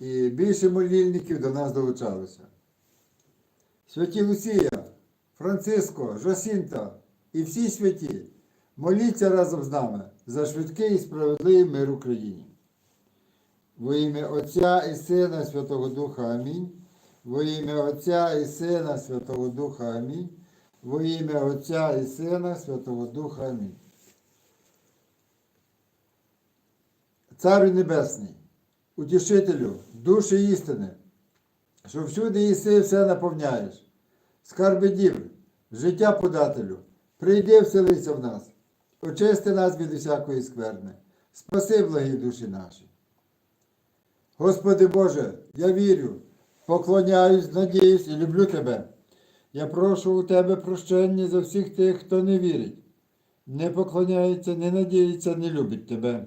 і більше молільників до нас долучалося. Святі Лусія, Франциско, Жосінта і всі святі, моліться разом з нами за швидкий і справедливий мир Україні. Во ім'я Отця і Сина і Святого Духа Амінь. Во ім'я Отця і Сина Святого Духа Амінь. Во ім'я Отця і Сина Святого Духа Амінь. Царю Небесний, утішителю, душі істини, що всюди єси все наповняєш. Скарби дів, життя подателю, прийди вселися в нас, очисти нас від усякої скверни, спаси благі душі наші. Господи Боже, я вірю, поклоняюсь, надіюсь і люблю Тебе. Я прошу у Тебе прощення за всіх тих, хто не вірить, не поклоняється, не надіється, не любить Тебе.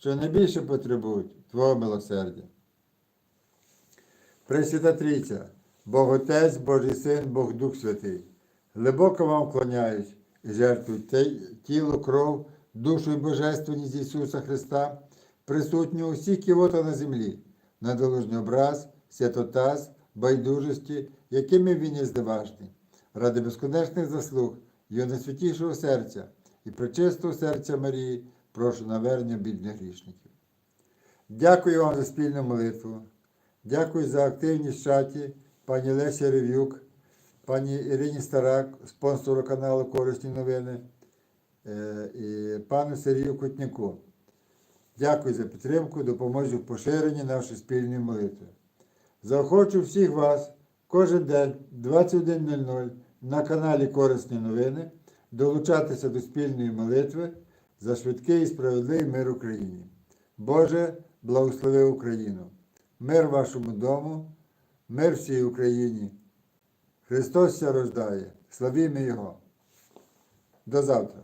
що найбільше потребують Твого милосердя. Пресвята Трійця, Бог Отець, Божий Син, Бог Дух Святий, глибоко вам вклоняюсь і жертвую тіло, кров, душу і божественність Ісуса Христа, присутню усі ківота на землі, на долужний образ, святотаз, байдужості, якими він є здиважний, ради безконечних заслуг, його найсвятішого серця і пречистого серця Марії, прошу навернення бідних грішників. Дякую вам за спільну молитву. Дякую за активність в чаті пані Лесі Рев'юк, пані Ірині Старак, спонсору каналу Корисні новини е, і пану Сергію Кутняку. Дякую за підтримку, допоможу в поширенні нашої спільної молитви. Заохочу всіх вас кожен день 21.00 на каналі Корисні новини долучатися до спільної молитви за швидкий і справедливий мир Україні. Боже, благослови Україну. Мир вашому дому, мир всій Україні. Христос ся рождає. Славімо Його. До завтра.